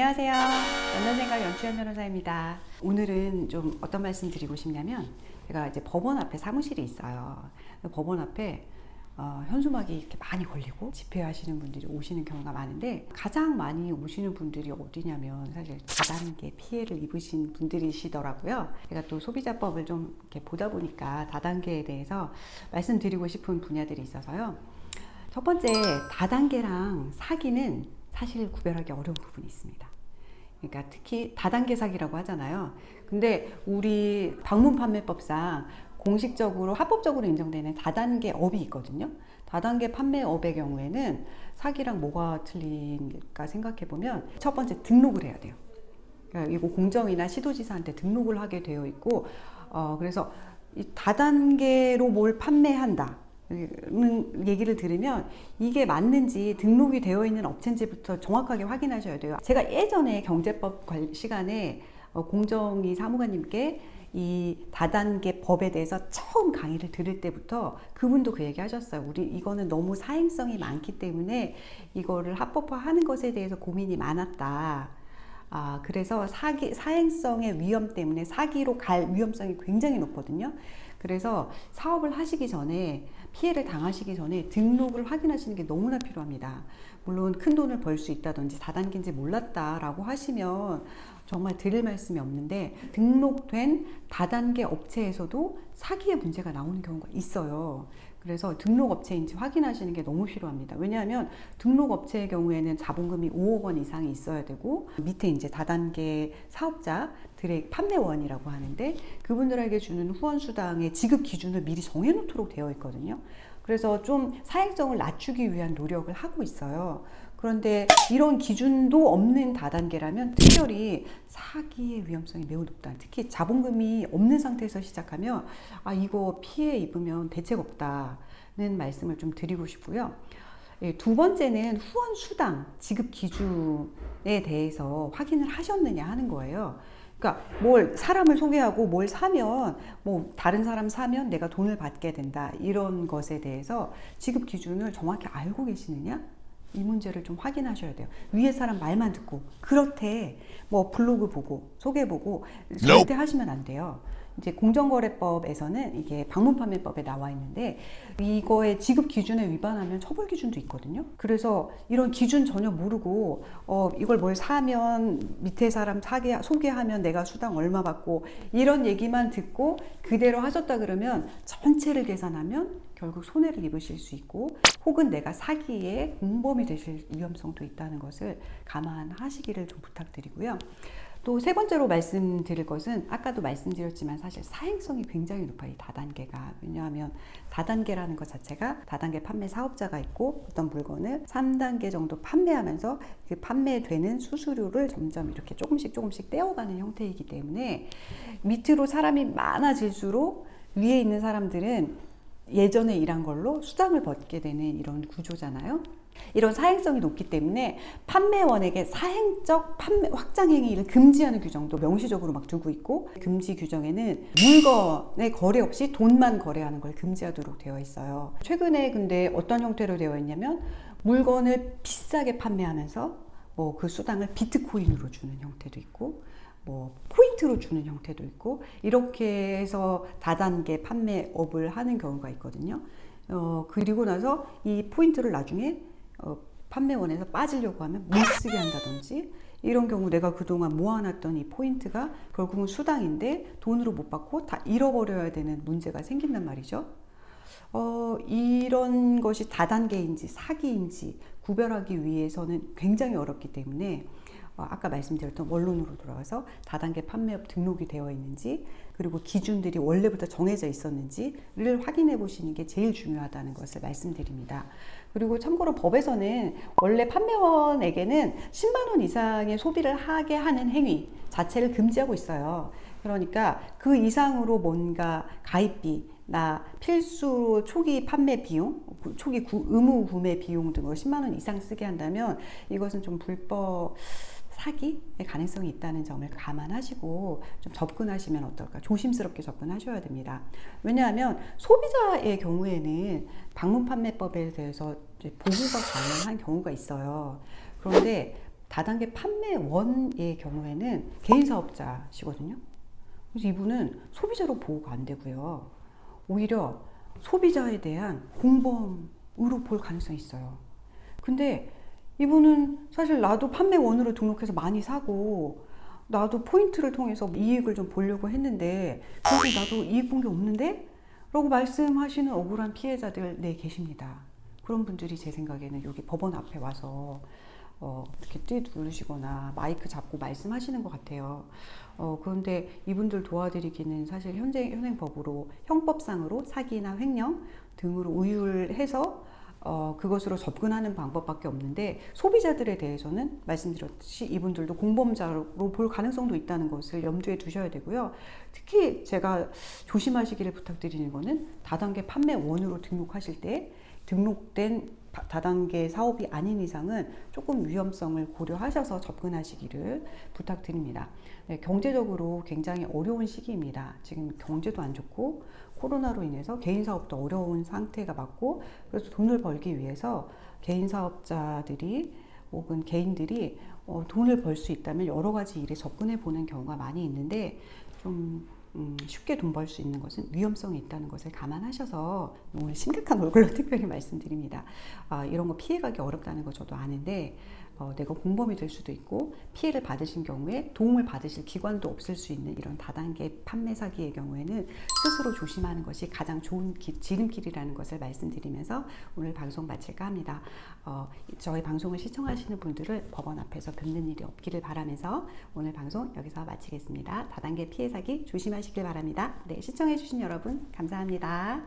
안녕하세요. 연단생각 연추현 변호사입니다. 오늘은 좀 어떤 말씀 드리고 싶냐면 제가 이제 법원 앞에 사무실이 있어요. 법원 앞에 어, 현수막이 이렇게 많이 걸리고 집회하시는 분들이 오시는 경우가 많은데 가장 많이 오시는 분들이 어디냐면 사실 다단계 피해를 입으신 분들이시더라고요. 제가 또 소비자법을 좀 이렇게 보다 보니까 다단계에 대해서 말씀드리고 싶은 분야들이 있어서요. 첫 번째 다단계랑 사기는 사실 구별하기 어려운 부분이 있습니다. 그러니까 특히 다단계 사기라고 하잖아요. 근데 우리 방문 판매법상 공식적으로 합법적으로 인정되는 다단계 업이 있거든요. 다단계 판매업의 경우에는 사기랑 뭐가 틀린가 생각해 보면 첫 번째 등록을 해야 돼요. 그러니까 이거 공정이나 시도지사한테 등록을 하게 되어 있고 어 그래서 이 다단계로 뭘 판매한다. 는 얘기를 들으면 이게 맞는지 등록이 되어 있는 업체인지부터 정확하게 확인하셔야 돼요. 제가 예전에 경제법 관- 시간에 어, 공정위 사무관님께 이 다단계 법에 대해서 처음 강의를 들을 때부터 그분도 그 얘기 하셨어요. 우리 이거는 너무 사행성이 많기 때문에 이거를 합법화하는 것에 대해서 고민이 많았다. 아, 그래서 사기, 사행성의 위험 때문에 사기로 갈 위험성이 굉장히 높거든요. 그래서 사업을 하시기 전에 피해를 당하시기 전에 등록을 확인하시는 게 너무나 필요합니다. 물론 큰 돈을 벌 수 있다든지 다단계인지 몰랐다라고 하시면 정말 드릴 말씀이 없는데 등록된 다단계 업체에서도 사기의 문제가 나오는 경우가 있어요. 그래서 등록 업체인지 확인하시는 게 너무 필요합니다. 왜냐하면 등록 업체의 경우에는 자본금이 5억 원 이상이 있어야 되고 밑에 이제 다단계 사업자들의 판매원이라고 하는데 그분들에게 주는 후원 수당의 지급 기준을 미리 정해놓도록 되어 있거든요. 그래서 좀 사행성을 낮추기 위한 노력을 하고 있어요. 그런데 이런 기준도 없는 다단계라면 특별히 사기의 위험성이 매우 높다. 특히 자본금이 없는 상태에서 시작하면 아 이거 피해 입으면 대책 없다는 말씀을 좀 드리고 싶고요. 예, 두 번째는 후원 수당 지급 기준에 대해서 확인을 하셨느냐 하는 거예요. 그러니까 뭘 사람을 소개하고 뭘 사면 뭐 다른 사람 사면 내가 돈을 받게 된다 이런 것에 대해서 지급 기준을 정확히 알고 계시느냐 이 문제를 좀 확인하셔야 돼요. 위에 사람 말만 듣고 그렇대 뭐 블로그 보고 소개 보고 절대 하시면 안 돼요. 이제 공정거래법에서는 이게 방문판매법에 나와 있는데 이거의 지급 기준에 위반하면 처벌 기준도 있거든요. 그래서 이런 기준 전혀 모르고 어 이걸 뭘 사면 밑에 사람 사게 소개하면 내가 수당 얼마 받고 이런 얘기만 듣고 그대로 하셨다 그러면 전체를 계산하면 결국 손해를 입으실 수 있고 혹은 내가 사기의 공범이 되실 위험성도 있다는 것을 감안하시기를 좀 부탁드리고요. 또 세 번째로 말씀드릴 것은 아까도 말씀드렸지만 사실 사행성이 굉장히 높아요. 이 다단계가. 왜냐하면 다단계라는 것 자체가 다단계 판매 사업자가 있고 어떤 물건을 3단계 정도 판매하면서 그 판매되는 수수료를 점점 이렇게 조금씩 조금씩 떼어가는 형태이기 때문에 밑으로 사람이 많아질수록 위에 있는 사람들은 예전에 일한 걸로 수당을 받게 되는 이런 구조잖아요. 이런 사행성이 높기 때문에 판매원에게 사행적 판매 확장 행위를 금지하는 규정도 명시적으로 막 두고 있고 금지 규정에는 물건의 거래 없이 돈만 거래하는 걸 금지하도록 되어 있어요. 최근에 근데 어떤 형태로 되어 있냐면 물건을 비싸게 판매하면서 뭐 그 수당을 비트코인으로 주는 형태도 있고 뭐 포인트로 주는 형태도 있고 이렇게 해서 다단계 판매업을 하는 경우가 있거든요. 어 그리고 나서 이 포인트를 나중에 어, 판매원에서 빠지려고 하면 못 쓰게 한다든지 이런 경우 내가 그동안 모아놨던 이 포인트가 결국은 수당인데 돈으로 못 받고 다 잃어버려야 되는 문제가 생긴단 말이죠. 어, 이런 것이 다단계인지 사기인지 구별하기 위해서는 굉장히 어렵기 때문에 어, 아까 말씀드렸던 원론으로 돌아가서 다단계 판매업 등록이 되어 있는지 그리고 기준들이 원래부터 정해져 있었는지를 확인해 보시는 게 제일 중요하다는 것을 말씀드립니다. 그리고 참고로 법에서는 원래 판매원에게는 10만 원 이상의 소비를 하게 하는 행위 자체를 금지하고 있어요. 그러니까 그 이상으로 뭔가 가입비, 나 필수 초기 판매 비용, 초기 구, 의무 구매 비용 등을 10만 원 이상 쓰게 한다면 이것은 좀 불법 사기의 가능성이 있다는 점을 감안하시고 좀 접근하시면 어떨까 조심스럽게 접근하셔야 됩니다. 왜냐하면 소비자의 경우에는 방문 판매법에 대해서 보호가 가능한 경우가 있어요. 그런데 다단계 판매원의 경우에는 개인 사업자시거든요. 그래서 이분은 소비자로 보호가 안 되고요. 오히려 소비자에 대한 공범으로 볼 가능성이 있어요. 근데 이분은 사실 나도 판매원으로 등록해서 많이 사고 나도 포인트를 통해서 이익을 좀 보려고 했는데 그래서 나도 이익 본 게 없는데? 라고 말씀하시는 억울한 피해자들 네 계십니다. 그런 분들이 제 생각에는 여기 법원 앞에 와서 어, 이렇게 띠 누르시거나 마이크 잡고 말씀하시는 것 같아요. 어, 그런데 이분들 도와드리기는 사실 현재 현행법으로 형법상으로 사기나 횡령 등으로 우율해서 어, 그것으로 접근하는 방법밖에 없는데 소비자들에 대해서는 말씀드렸듯이 이분들도 공범자로 볼 가능성도 있다는 것을 염두에 두셔야 되고요. 특히 제가 조심하시기를 부탁드리는 거는 다단계 판매원으로 등록하실 때 등록된 바- 다단계 사업이 아닌 이상은 조금 위험성을 고려하셔서 접근하시기를 부탁드립니다. 네, 경제적으로 굉장히 어려운 시기입니다. 지금 경제도 안 좋고 코로나로 인해서 개인 사업도 어려운 상태가 맞고 그래서 돈을 벌기 위해서 개인 사업자들이 혹은 개인들이 어, 돈을 벌 수 있다면 여러 가지 일에 접근해 보는 경우가 많이 있는데 좀 음, 쉽게 돈 벌 수 있는 것은 위험성이 있다는 것을 감안하셔서 오늘 심각한 얼굴로 특별히 말씀드립니다. 아, 이런 거 피해가기 어렵다는 거 저도 아는데 어, 내가 공범이 될 수도 있고 피해를 받으신 경우에 도움을 받으실 기관도 없을 수 있는 이런 다단계 판매 사기의 경우에는 스스로 조심하는 것이 가장 좋은 기- 지름길이라는 것을 말씀드리면서 오늘 방송 마칠까 합니다. 어, 저희 방송을 시청하시는 분들을 법원 앞에서 뵙는 일이 없기를 바라면서 오늘 방송 여기서 마치겠습니다. 다단계 피해 사기 조심하시길 바랍니다. 네, 시청해주신 여러분 감사합니다.